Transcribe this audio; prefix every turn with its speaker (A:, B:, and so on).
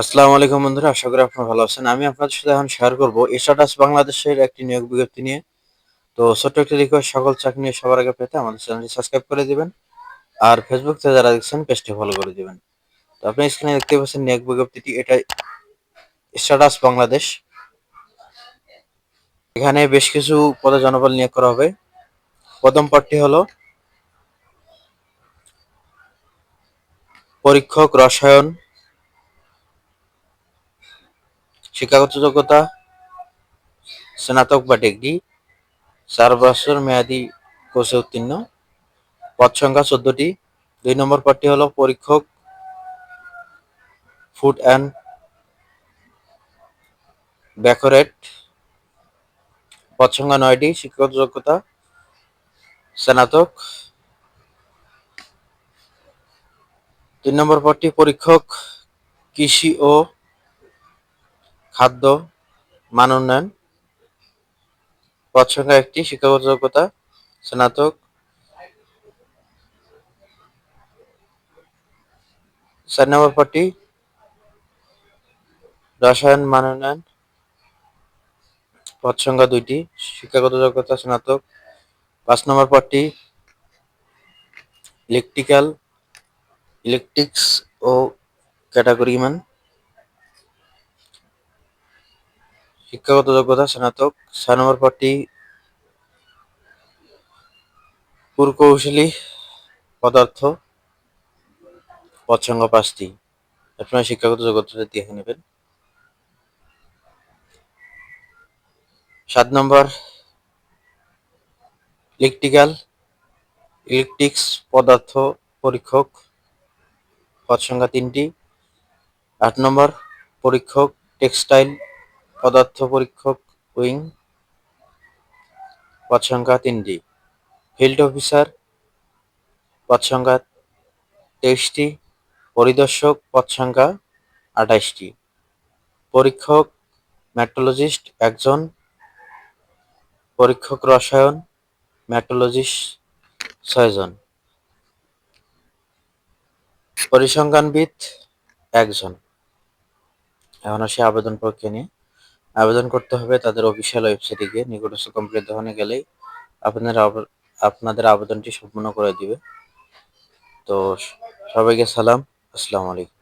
A: আসসালামু আলাইকুম বন্ধুরা, আশা করি আপনারা ভালো আছেন। আমি আপনাদের সাথে এখন শেয়ার করব স্ট্যাটাস বাংলাদেশের একটি নিয়োগ বিজ্ঞপ্তি নিয়ে। তো ছোট্ট একটি রিকোয়েস্ট সকল চাকরি নিয়ে সবার আগে পেতে আমাদের চ্যানেলটি সাবস্ক্রাইব করে দিবেন আর ফেসবুক থেকে যারা দেখছেন পেজটি ফলো করে দিবেন। তো আপনি স্ক্রিনে দেখতে পাচ্ছেন নিয়োগ বিজ্ঞপ্তিটি, এটা স্ট্যাটাস বাংলাদেশ। এখানে বেশ কিছু পদে জনবল নিয়োগ করা হবে। প্রথম পদটি হলো পরীক্ষক রসায়ন শিক্ষাগত যোগ্যতা স্নাতক বা ডিগ্রি চার বছর মেয়াদি কোর্সে উত্তীর্ণ, পদ সংখ্যা চোদ্দটি। দুই নম্বর পদটি হলো পরীক্ষক ফুড অ্যান্ড ব্যাকরেট পদ সংখ্যা নয়টি শিক্ষাগত যোগ্যতা স্নাতক। তিন নম্বর পদটি পরীক্ষক, কৃষি ও খাদ্য মান উন্নয়ন পদ সংখ্যা একটি শিক্ষাগত যোগ্যতা স্নাতক, চার নম্বর পদটি, রসায়ন মান উন্নয়ন পদ সংখ্যা দুইটি শিক্ষাগত যোগ্যতা স্নাতক, পাঁচ নম্বর পদটি, ইলেকট্রিক্যাল, ইলেকট্রিক্স ও ক্যাটাগরি মান। শিক্ষাগত যোগ্যতা, স্নাতক, ছয় নম্বর পদটি পুরকৌশলী পদার্থ পদ সংখ্যা পাঁচটি। আপনারা শিক্ষাগত যোগ্যতা দেখে নেবেন। সাত নম্বর ইলেকট্রিক্যাল ইলেকট্রিক্স পদার্থ পরীক্ষক পদ সংখ্যা তিনটি। আট নম্বর পরীক্ষক টেক্সটাইল পদার্থ পরীক্ষক উইং পদ সংখ্যা তিনটি। ফিল্ড অফিসার পদ সংখ্যা তেইশটি, পরিদর্শক পদ সংখ্যা আঠাশটি পরীক্ষক ম্যাট্রোলজিস্ট একজন, পরীক্ষক রসায়ন ম্যাট্রোলজিস্ট ছয়জন। পরিসংখ্যানবিদ একজন। এখন আসি আবেদন প্রক্রিয়া নিয়ে। আবেদন করতে হবে তাদের অফিসিয়াল ওয়েবসাইটে গিয়ে। নিকটস্থ কমপ্লিট দোকানে গেলেই আপনাদের আপনাদের আবেদনটি সম্পূর্ণ করে দিবে। তো সবাইকে সালাম। আসসালামু আলাইকুম।